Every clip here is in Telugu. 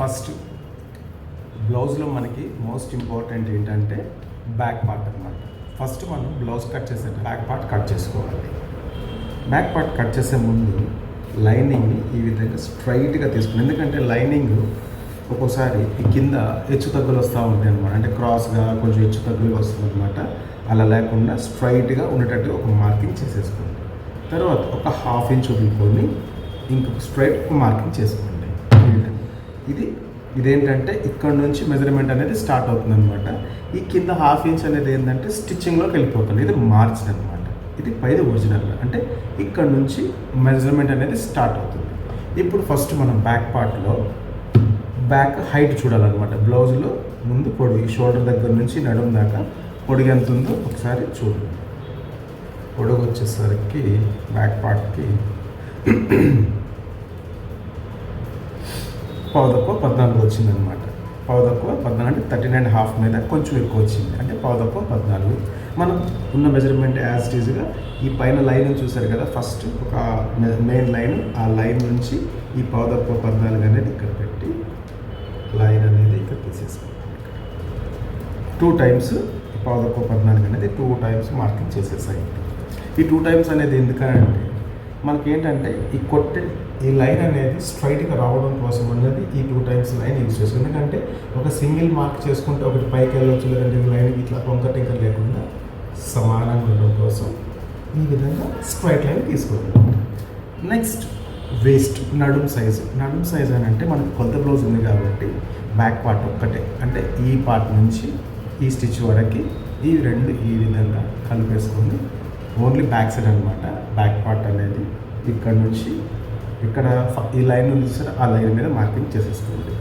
ఫస్ట్ బ్లౌజ్లో మనకి మోస్ట్ ఇంపార్టెంట్ ఏంటంటే బ్యాక్ పార్ట్ అనమాట ఫస్ట్ మనం బ్లౌజ్ కట్ చేసే బ్యాక్ పార్ట్ కట్ చేసుకోవాలి. బ్యాక్ పార్ట్ కట్ చేసే ముందు లైనింగ్ని ఈ విధంగా స్ట్రైట్గా తీసుకుని ఎందుకంటే లైనింగ్ ఒక్కోసారి ఈ కింద హెచ్చు తగ్గులు వస్తూ ఉంటాయి అనమాట అంటే క్రాస్గా కొంచెం హెచ్చు తగ్గులు వస్తుంది అనమాట అలా లేకుండా స్ట్రైట్గా ఉండేటట్టు ఒక మార్కింగ్ చేసేసుకోండి. తర్వాత ఒక హాఫ్ ఇంచ్ వదులుకొని ఇంకొక స్ట్రైట్ మార్కింగ్ చేసుకోండి. ఇది ఇదేంటంటే ఇక్కడ నుంచి మెజర్మెంట్ అనేది స్టార్ట్ అవుతుంది అనమాట ఈ కింద హాఫ్ ఇంచ్ అనేది ఏంటంటే స్టిచ్చింగ్లోకి వెళ్ళిపోతుంది. ఇది మార్జిన్ అనమాట ఇది పైది ఒరిజినల్ అంటే ఇక్కడ నుంచి మెజర్మెంట్ అనేది స్టార్ట్ అవుతుంది. ఇప్పుడు ఫస్ట్ మనం బ్యాక్ పార్ట్లో బ్యాక్ హైట్ చూడాలన్నమాట. బ్లౌజ్లో ముందు పొడి షోల్డర్ దగ్గర నుంచి నడుం దాకా పొడుగు ఎంత ఉందో ఒకసారి చూడండి. పొడుగు వచ్చేసరికి బ్యాక్ పార్ట్కి పావుదక్కువ పద్నాలుగు వచ్చింది అనమాట పావుదక్కువ పద్నాలుగు అంటే థర్టీన్ అండ్ హాఫ్ మీద కొంచెం ఎక్కువ వచ్చింది. అంటే పావుదక్కువ పద్నాలుగు. మనం ఉన్న మెజర్మెంట్ యాజ్ ఇట్ ఈజ్గా ఈ పైన లైన్ చూసారు కదా ఫస్ట్ ఒక మెయిన్ లైన్ ఆ లైన్ నుంచి ఈ పావుదక్కువ పద్నాలుగు అనేది ఇక్కడ పెట్టి లైన్ అనేది ఇక్కడ తీసేసుకోవాలి. టూ టైమ్స్ పావుదక్కువ పద్నాలుగు అనేది టూ టైమ్స్ మార్కింగ్ చేసేసాయి. ఈ టూ టైమ్స్ అనేది ఎందుకంటే మనకి ఏంటంటే ఈ కొట్టే ఈ లైన్ అనేది స్ట్రైట్గా రావడం కోసం అనేది ఈ టూ టైమ్స్ లైన్ యూజ్ చేస్తుంది ఎందుకంటే ఒక సింగిల్ మార్క్ చేసుకుంటే ఒకటి పైకి వెళ్ళొచ్చు లేదంటే లైన్ ఇట్లా కొంక టింకర్ లేకుండా సమానంగా ఉండడం కోసం ఈ విధంగా స్ట్రైట్ లైన్ తీసుకుంటాం నెక్స్ట్ వేస్ట్ నడుం సైజు నడుం సైజ్ అని అంటే మనకు కొత్త బ్లౌజ్ ఉంది కాబట్టి బ్యాక్ పార్ట్ ఒక్కటే. అంటే ఈ పార్ట్ నుంచి ఈ స్టిచ్ వరకు ఈ రెండు ఈ విధంగా కలిపేసుకుని ఓన్లీ బ్యాక్ సైడ్ అనమాట బ్యాక్ పార్ట్ అనేది ఇక్కడ నుంచి ఇక్కడ ఈ లైన్ ఉంది చూసారా ఆ లైన్ మీద మార్కింగ్ చేసేసుకోండి.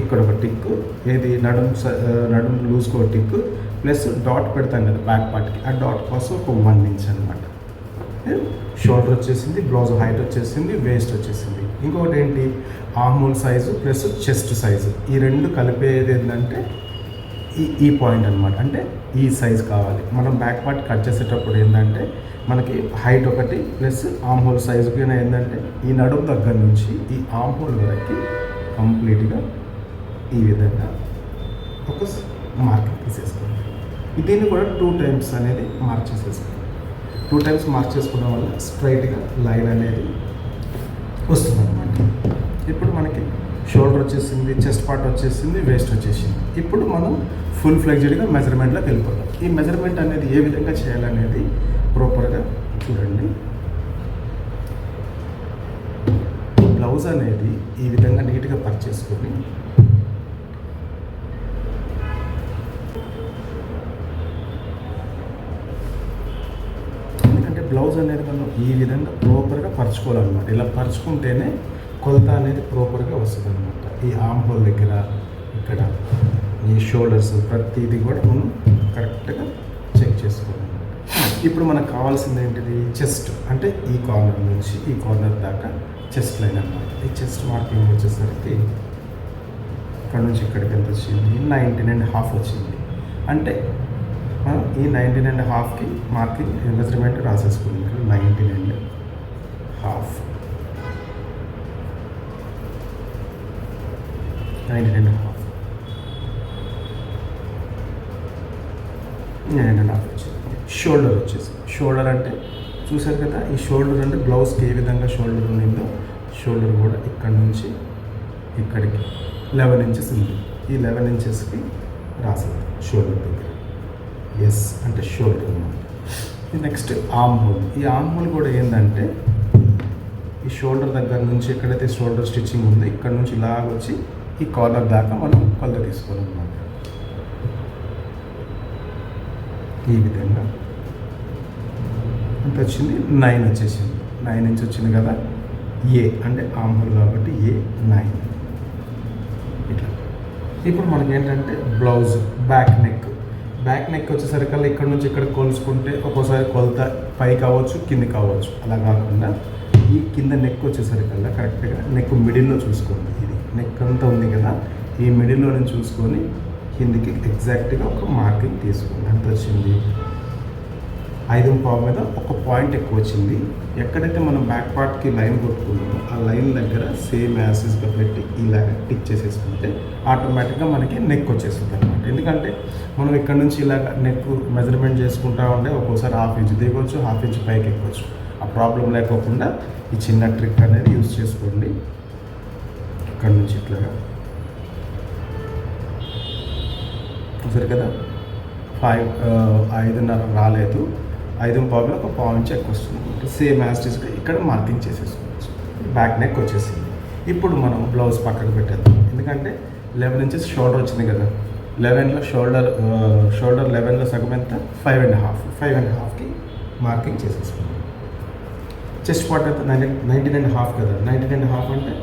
ఇక్కడ ఒక టిక్ ఏది నడుం నడుము ఆ, నడుం ఒక టిక్ ప్లస్ డాట్ పెడతాం కదా బ్యాక్ పార్ట్కి ఆ డాట్ కోసం ఒక వన్ ఇంచ్ అనమాట షోల్డర్ వచ్చేసింది బ్లౌజ్ హైట్ వచ్చేసింది వేస్ట్ వచ్చేసింది. ఇంకొకటి ఏంటి? Armhole size plus chest size. ఈ రెండు కలిపేది ఏంటంటే ఈ ఈ పాయింట్ అనమాట అంటే ఈ సైజ్ కావాలి. మనం బ్యాక్ పార్ట్ కట్ చేసేటప్పుడు ఏంటంటే మనకి హైట్ ఒకటి ప్లస్ ఆమ్ హోల్ సైజుకి ఏంటంటే ఈ నడుము దగ్గర నుంచి ఈ ఆమ్ హోల్ వరకు కంప్లీట్గా ఈ విధంగా ఒక మార్కింగ్ తీసేసుకోండి. దీన్ని కూడా టూ టైమ్స్ అనేది మార్క్ చేసేసుకోండి. టూ టైమ్స్ మార్క్ చేసుకోవడం వల్ల స్ట్రైట్గా లైన్ అనేది వస్తుంది అనమాట ఇప్పుడు మనకి షోల్డర్ వచ్చేసింది చెస్ట్ పార్ట్ వచ్చేసింది వేస్ట్ వచ్చేసింది. ఇప్పుడు మనం ఫుల్ ఫ్లెక్జెడ్గా మెజర్మెంట్లోకి వెళ్ళిపోతాం. ఈ మెజర్మెంట్ అనేది ఏ విధంగా చేయాలనేది ప్రాపర్గా చూడండి. బ్లౌజ్ అనేది ఈ విధంగా నీట్గా పర్చేసుకొని ఎందుకంటే బ్లౌజ్ అనేది మనం ఈ విధంగా ప్రాపర్గా పరుచుకోవాలన్నమాట. ఇలా పరుచుకుంటేనే కొలత అనేది ప్రాపర్గా వస్తుంది అనమాట ఈ ఆమ్ దగ్గర ఇక్కడ ఈ షోల్డర్స్ ప్రతిదీ కూడా మనం కరెక్ట్గా చెక్ చేసుకోవాలి. ఇప్పుడు మనకు కావాల్సింది ఏంటిది? చెస్ట్. అంటే ఈ కార్నర్ నుంచి ఈ కార్నర్ దాకా చెస్ట్ లైన్ అనమాట ఈ చెస్ట్ మార్కింగ్ వచ్చేసరికి ఇక్కడ నుంచి ఇక్కడికి ఎంత వచ్చింది? నైన్టీన్ అండ్ హాఫ్ వచ్చింది. అంటే మనం ఈ నైన్టీన్ అండ్ హాఫ్కి మార్కింగ్ మెజర్మెంట్ రాసేసుకుంది ఇక్కడ nineteen and half. Nineteen and half. Nine and shoulder వచ్చేసి. షోల్డర్ అంటే చూశారు కదా ఈ షోల్డర్ అంటే బ్లౌజ్కి ఏ విధంగా షోల్డర్ ఉండిందో షోల్డర్ కూడా ఇక్కడ నుంచి ఇక్కడికి లెవెన్ ఇంచెస్ ఉంది. ఈ లెవెన్ ఇంచెస్కి రాసింది షోల్డర్ దగ్గర. ఎస్ అంటే షోల్డర్ అనమాట నెక్స్ట్ ఆర్మ్ హోల్. ఈ ఆర్మ్ హోల్ కూడా ఏంటంటే ఈ షోల్డర్ దగ్గర నుంచి ఎక్కడైతే షోల్డర్ స్టిచ్చింగ్ ఉందో ఇక్కడ నుంచి ఇలా వచ్చి ఈ కార్నర్ దాకా మనం కొలత తీసుకోవాలన్నమాట. ఈ విధంగా ఎంత వచ్చింది నైన్ వచ్చేసింది. నైన్ నుంచి వచ్చింది కదా ఏ అంటే ఆర్మ్ కాబట్టి ఏ నైన్. ఇట్లా. ఇప్పుడు మనకి ఏంటంటే blouse back neck. Back neck వచ్చేసరికల్లా ఇక్కడ నుంచి ఇక్కడ కొలుచుకుంటే ఒక్కోసారి కొలత పై కావచ్చు కింద కావచ్చు అలా కాకుండా ఈ కింద నెక్ వచ్చేసరికల్లా కరెక్ట్గా నెక్ మిడిల్లో చూసుకోండి. ఇది నెక్ అంతా ఉంది కదా ఈ మిడిల్లోనే చూసుకొని కిందికి ఎగ్జాక్ట్గా ఒక మార్కింగ్ తీసుకోండి. ఎంత వచ్చింది? ఐదు పావు మీద ఒక పాయింట్ ఎక్కువ వచ్చింది. ఎక్కడైతే మనం బ్యాక్ పార్ట్కి లైన్ కొట్టుకున్నామో ఆ లైన్ దగ్గర సేమ్ యాసిస్గా పెట్టి ఇలాగ టిక్ చేసేసుకుంటే ఆటోమేటిక్గా మనకి నెక్ వచ్చేస్తుంది అనమాట ఎందుకంటే మనం ఇక్కడ నుంచి ఇలాగ నెక్ మెజర్మెంట్ చేసుకుంటా ఉంటే ఒక్కోసారి హాఫ్ ఇంచ్ దిగొచ్చు హాఫ్ ఇంచ్ పైకి ఎక్కవచ్చు ఆ ప్రాబ్లం లేకోకుండా ఈ చిన్న ట్రిక్ అనేది యూజ్ చేసుకోండి. ఇక్కడ నుంచి ఇట్లాగా. సరే కదా? ఫైవ్ ఐదున్నర రాలేదు. ఐదు పావులో ఒక పావు చెక్ ఎక్కువ వస్తుంది సేమ్ యాస్టిస్గా ఇక్కడ మార్కింగ్ చేసేసుకోవచ్చు. బ్యాక్ నెక్ వచ్చేసింది. ఇప్పుడు మనం బ్లౌజ్ పక్కకు పెట్టేద్దాం. ఎందుకంటే లెవెన్ ఇంచెస్ షోల్డర్ వచ్చింది కదా. లెవెన్లో షోల్డర్ షోల్డర్ లెవెన్లో సగం ఎంత? Five and half five and హాఫ్కి marking చేసేసుకుందాం. చెస్ట్ పార్ట్ అయితే నైన్ నైన్టీన్ అండ్ హాఫ్ కదా. నైన్టీన్ అండ్ హాఫ్ అంటే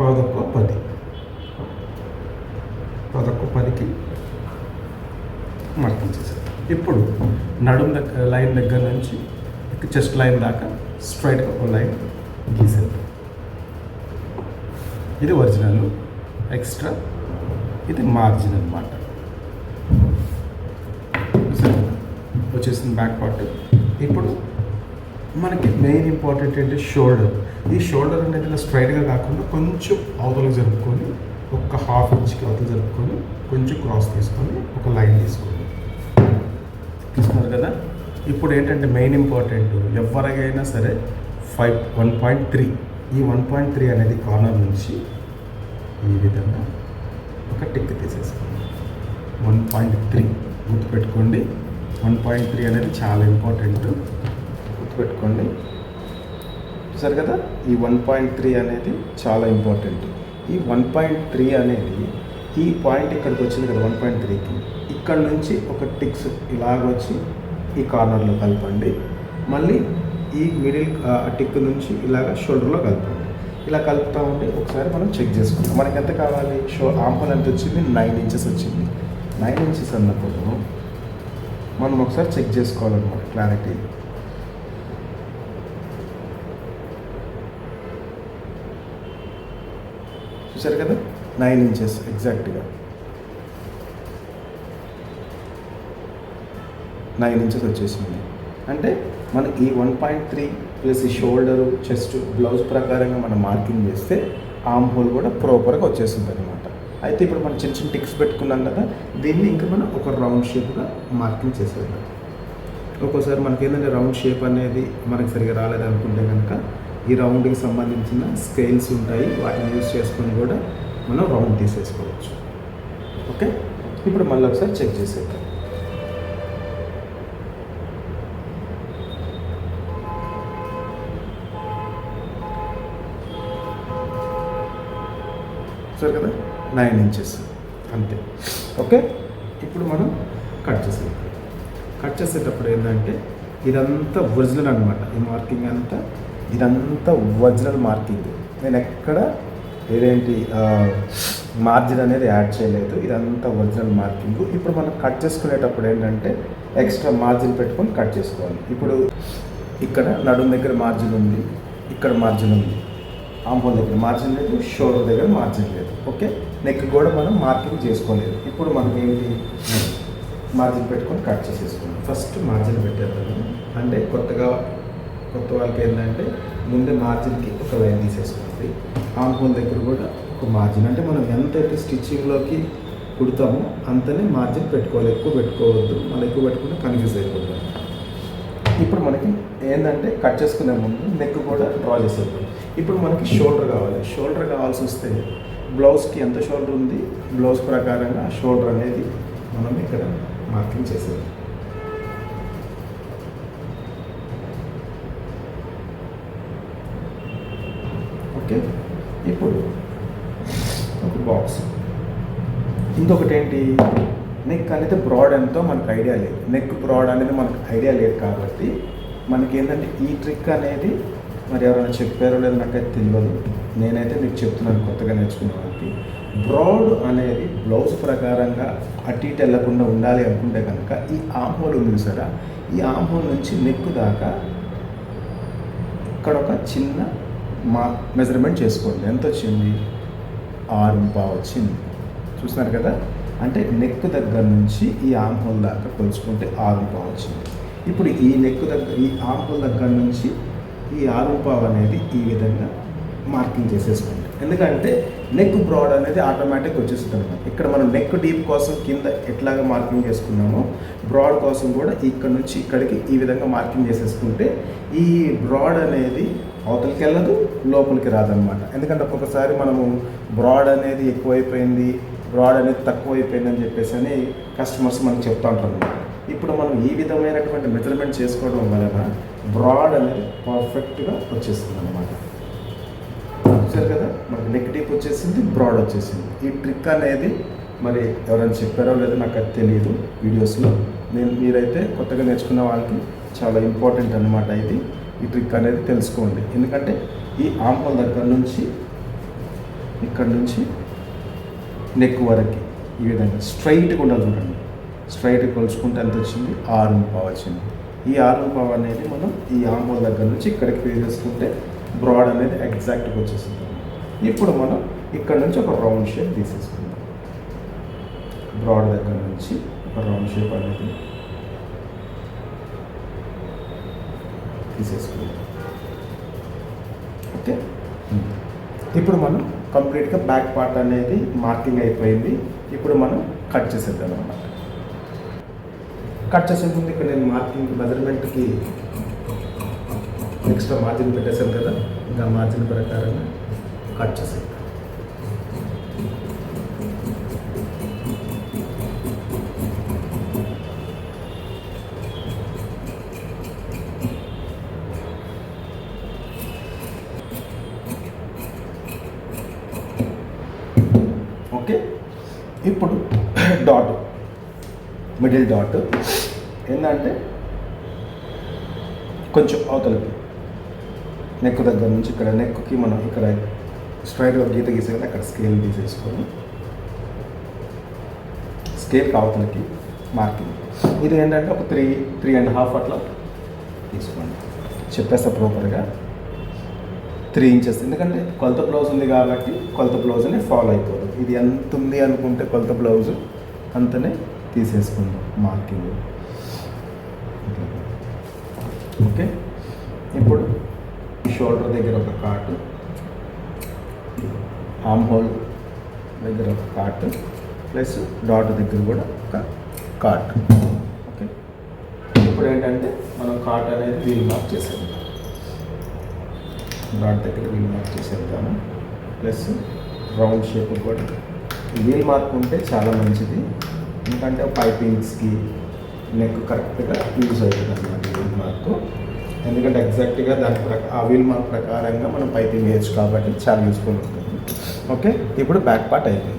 పదొక్క పది. పదొక్క పదికి మార్కింగ్ చేసేది ఇప్పుడు నడుం దగ్గర లైన్ దగ్గర నుంచి చెస్ట్ లైన్ దాకా స్ట్రైట్గా ఒక లైన్ గీసాను ఇది ఒరిజినల్ ఎక్స్ట్రా ఇది మార్జిన్ అనమాట వచ్చేసింది బ్యాక్ పార్ట్. ఇప్పుడు మనకి మెయిన్ ఇంపార్టెంట్ ఏంటి? షోల్డర్. ఈ షోల్డర్ అనేది ఇలా స్ట్రైట్గా కాకుండా కొంచెం అవతలకు జరుపుకొని ఒక హాఫ్ ఇంచ్కి అవతలు జరుపుకొని కొంచెం క్రాస్ తీసుకొని ఒక లైన్ తీసుకొని. తీసుకున్నారు కదా. ఇప్పుడు ఏంటంటే మెయిన్ ఇంపార్టెంట్ ఎవరికైనా సరే ఫైవ్ వన్ పాయింట్ త్రీ ఈ వన్ పాయింట్ త్రీ అనేది కార్నర్ నుంచి ఈ విధంగా ఒక టిక్ తీసేసుకోండి. వన్ పాయింట్ త్రీ గుర్తుపెట్టుకోండి. వన్ పాయింట్ త్రీ అనేది చాలా ఇంపార్టెంట్ గుర్తుపెట్టుకోండి. చూసారు కదా? ఈ వన్ పాయింట్ త్రీ అనేది చాలా ఇంపార్టెంట్ ఈ వన్ పాయింట్ త్రీ అనేది ఈ పాయింట్ ఇక్కడికి వచ్చింది కదా వన్ పాయింట్ త్రీకి ఇక్కడ నుంచి ఒక టిక్స్ ఇలాగ వచ్చి ఈ కార్నర్లో కలపండి. మళ్ళీ ఈ మిడిల్ టిక్ నుంచి ఇలాగ షోల్డర్లో కలపండి. ఇలా కలుపుతూ ఉంటే ఒకసారి మనం చెక్ చేసుకుందాం మనకి ఎంత కావాలి? షో ఆంపల్ ఎంత వచ్చింది? నైన్ ఇంచెస్ వచ్చింది. నైన్ ఇంచెస్ అన్నప్పుడు మనం ఒకసారి చెక్ చేసుకోవాలన్నమాట క్లారిటీ. చూసారు కదా? నైన్ ఇంచెస్ ఎగ్జాక్ట్గా. నైన్ ఇంచెస్ వచ్చేసింది. అంటే మన ఈ వన్ పాయింట్ త్రీ ప్లస్ ఈ షోల్డరు చెస్ట్ బ్లౌజ్ ప్రకారంగా మనం మార్కింగ్ చేస్తే ఆమ్ హోల్ కూడా ప్రాపర్గా వచ్చేస్తుంది అనమాట అయితే ఇప్పుడు మనం చిన్న చిన్న టిక్స్ పెట్టుకున్నాం కదా దీన్ని ఇంకా మనం ఒక రౌండ్ షేప్గా మార్కింగ్ చేసేద్దాం. ఒక్కోసారి మనకి ఏంటంటే రౌండ్ షేప్ అనేది మనకి సరిగా రాలేదనుకుంటే కనుక ఈ రౌండ్కి సంబంధించిన స్కేల్స్ ఉంటాయి వాటిని యూజ్ చేసుకొని కూడా మనం రౌండ్ తీసేసుకోవచ్చు. ఓకే ఇప్పుడు మళ్ళీ ఒకసారి చెక్ చేసేద్దాం. చూస్తారు కదా? నైన్ ఇంచెస్ అంతే. ఓకే ఇప్పుడు మనం కట్ చేసేద్దాం. కట్ చేసేటప్పుడు ఏంటంటే ఇదంతా ఒరిజినల్ అనమాట ఈ మార్కింగ్ అంతా ఇదంతా ఒరిజినల్ మార్కింగ్. నేను ఎక్కడ ఏదేంటి మార్జిన్ అనేది యాడ్ చేయలేదు. ఇదంతా ఒరిజినల్ మార్కింగ్. ఇప్పుడు మనం కట్ చేసుకునేటప్పుడు ఏంటంటే ఎక్స్ట్రా మార్జిన్ పెట్టుకొని కట్ చేసుకోవాలి. ఇప్పుడు ఇక్కడ నడుము దగ్గర మార్జిన్ ఉంది ఇక్కడ మార్జిన్ ఉంది. ఆంపోల్ దగ్గర మార్జిన్ లేదు షోల్డర్ దగ్గర మార్జిన్ లేదు. ఓకే? నెక్ కూడా మనం మార్కింగ్ చేసుకోలేదు. ఇప్పుడు మనకి ఏంటి? మార్జిన్ పెట్టుకొని కట్ చేసేసుకున్నాం. ఫస్ట్ మార్జిన్ పెట్టేద్దాము అంటే కొత్తగా కొత్త వాళ్ళకి ఏంటంటే ముందే మార్జిన్కి ఒక లైన్ తీసేసుకోండి. ఆంపోల్ దగ్గర కూడా ఒక మార్జిన్. అంటే మనం ఎంతైతే స్టిచ్చింగ్లోకి కుడతామో అంతనే మార్జిన్ పెట్టుకోవాలి. ఎక్కువ పెట్టుకోవద్దు. మళ్ళీ ఎక్కువ పెట్టుకుంటే కన్ఫ్యూజ్ అయిపోతుంది ఇప్పుడు మనకి ఏంటంటే కట్ చేసుకునే ముందు నెక్ కూడా డ్రా చేసేద్దాం. ఇప్పుడు మనకి షోల్డర్ కావాలి. షోల్డర్ కావాల్సి వస్తే బ్లౌజ్కి ఎంత షోల్డర్ ఉంది? బ్లౌజ్ ప్రకారంగా షోల్డర్ అనేది మనం ఇక్కడ మార్కింగ్ చేసేది. ఓకే? ఇప్పుడు ఒక బాక్స్. ఇంకొకటి ఏంటి నెక్ అనేది బ్రాడ్ ఎంతో మనకు ఐడియా లేదు. నెక్ బ్రాడ్ అనేది మనకు ఐడియా లేదు కాబట్టి మనకి ఏంటంటే ఈ ట్రిక్ అనేది మరి ఎవరైనా చెప్పారో లేదో నాకైతే తెలియదు నేనైతే మీకు చెప్తున్నాను కొత్తగా నేర్చుకునే వాళ్ళకి. బ్రాడ్ అనేది బ్లౌజ్ ప్రకారంగా అటు ఇటు వెళ్ళకుండా ఉండాలి అనుకుంటే కనుక ఈ ఆమ్ హోల్ ఉంది సరే. ఈ ఆమ్ హోల్ నుంచి నెక్ దాకా ఇక్కడ ఒక చిన్న మా మెజర్మెంట్ చేసుకోండి. ఎంత వచ్చింది? ఆరు పావు వచ్చింది. చూస్తున్నారు కదా? అంటే నెక్ దగ్గర నుంచి ఈ ఆమ్ హోల్ దాకా కొలుచుకుంటే ఆరు పావు వచ్చింది. ఇప్పుడు ఈ నెక్ దగ్గర ఈ ఆమ్హోల్ దగ్గర నుంచి ఈ ఆరుపావు అనేది ఈ విధంగా మార్కింగ్ చేసేసుకోండి ఎందుకంటే నెక్ బ్రాడ్ అనేది ఆటోమేటిక్ వచ్చేస్తుంది అనమాట ఇక్కడ మనం నెక్ డీప్ కోసం కింద ఎట్లాగా మార్కింగ్ చేసుకున్నామో బ్రాడ్ కోసం కూడా ఇక్కడ నుంచి ఇక్కడికి ఈ విధంగా మార్కింగ్ చేసేసుకుంటే ఈ బ్రాడ్ అనేది అవతలికి వెళ్ళదు లోపలికి రాదనమాట ఎందుకంటే ఒక్కొక్కసారి మనము బ్రాడ్ అనేది ఎక్కువైపోయింది బ్రాడ్ అనేది తక్కువైపోయింది అని చెప్పేసి అని కస్టమర్స్ మనకు చెప్తా ఉంటారు ఇప్పుడు మనం ఈ విధమైనటువంటి మెజర్మెంట్ చేసుకోవడం వలన బ్రాడ్ అనేది పర్ఫెక్ట్గా వచ్చేస్తుంది అనమాట చూసారు కదా? మనకి నెక్ డీప్ వచ్చేసింది బ్రాడ్ వచ్చేసింది. ఈ ట్రిక్ అనేది మరి ఎవరైనా చెప్పారో లేదో నాకు అది తెలియదు వీడియోస్లో. నేను మీరైతే కొత్తగా నేర్చుకున్న వాళ్ళకి చాలా ఇంపార్టెంట్ అనమాట ఇది. ఈ ట్రిక్ అనేది తెలుసుకోండి. ఎందుకంటే ఈ ఆంపల్ దగ్గర నుంచి ఇక్కడ నుంచి నెక్ వరకు ఈ విధంగా స్ట్రైట్గా ఉండాలి చూడండి. స్ట్రైట్ కొలుచుకుంటే ఎంత వచ్చింది? ఆరు ముప్పా వచ్చింది. ఈ ఆరు పావు అనేది మనం ఈ ఆంబోల్ దగ్గర నుంచి ఇక్కడికి వేసేసుకుంటే బ్రాడ్ అనేది ఎగ్జాక్ట్గా వచ్చేస్తుంది. ఇప్పుడు మనం ఇక్కడ నుంచి ఒక రౌండ్ షేప్ తీసేసుకుందాం. బ్రాడ్ దగ్గర నుంచి ఒక రౌండ్ షేప్ అనేది తీసేసుకుందాం. ఓకే ఇప్పుడు మనం కంప్లీట్గా బ్యాక్ పార్ట్ అనేది మార్కింగ్ అయిపోయింది. ఇప్పుడు మనం కట్ చేసేద్దాం అనమాట కట్ చేసే ముందు ఇక్కడ నేను మార్కింగ్ మెజర్మెంట్కి ఎక్స్ట్రా మార్జిన్ పెట్టేశాను కదా ఇంకా మార్జిన్ ప్రకారంగా కట్ చేసేది మిడిల్ డాట్. ఏంటంటే కొంచెం అవతలకి. నెక్ దగ్గర నుంచి ఇక్కడ నెక్కి మనం ఇక్కడ స్ట్రైట్గా గీత గీసే అక్కడ స్కేల్ తీసేసుకొని స్కేల్ అవతలకి మార్కింగ్. ఇది ఏంటంటే ఒక త్రీ త్రీ అండ్ హాఫ్ అట్లా తీసుకోండి. చెప్పేస్తా ప్రాపర్గా త్రీ ఇంచెస్. ఎందుకంటే కొలత బ్లౌజ్ ఉంది కాబట్టి కొలత బ్లౌజ్ని ఫాలో అయిపోదు. ఇది ఎంత ఉంది అనుకుంటే కొలత బ్లౌజ్ అంతనే తీసేసుకుందాం మార్కింగ్. ఓకే? ఇప్పుడు షోల్డర్ దగ్గర ఒక కాటు ఆమ్ హోల్ దగ్గర ఒక కాటు ప్లస్ డాట్ దగ్గర కూడా ఒక కాట్ ఓకే? ఇప్పుడు ఏంటంటే మనం కాట్ అనేది వీల్ మార్క్ చేసేద్దాం. డాట్ దగ్గర వీల్ మార్క్ చేసేద్దాము. ప్లస్ రౌండ్ షేప్ కూడా. వీల్ మార్క్ ఉంటే చాలా మంచిది. ఎందుకంటే పైపింగ్స్కి నెక్ కరెక్ట్గా యూజ్ అవుతుంది అన్నమాట వీల్ మార్క్ ఎందుకంటే ఎగ్జాక్ట్గా దాని ప్రకా ఆ వీల్ మార్క్ ప్రకారంగా మనం పైపింగ్ వేయచ్చు కాబట్టి చాలా యూస్ఫుల్ ఉంటుంది. ఓకే ఇప్పుడు బ్యాక్ పార్ట్ అయిపోయింది.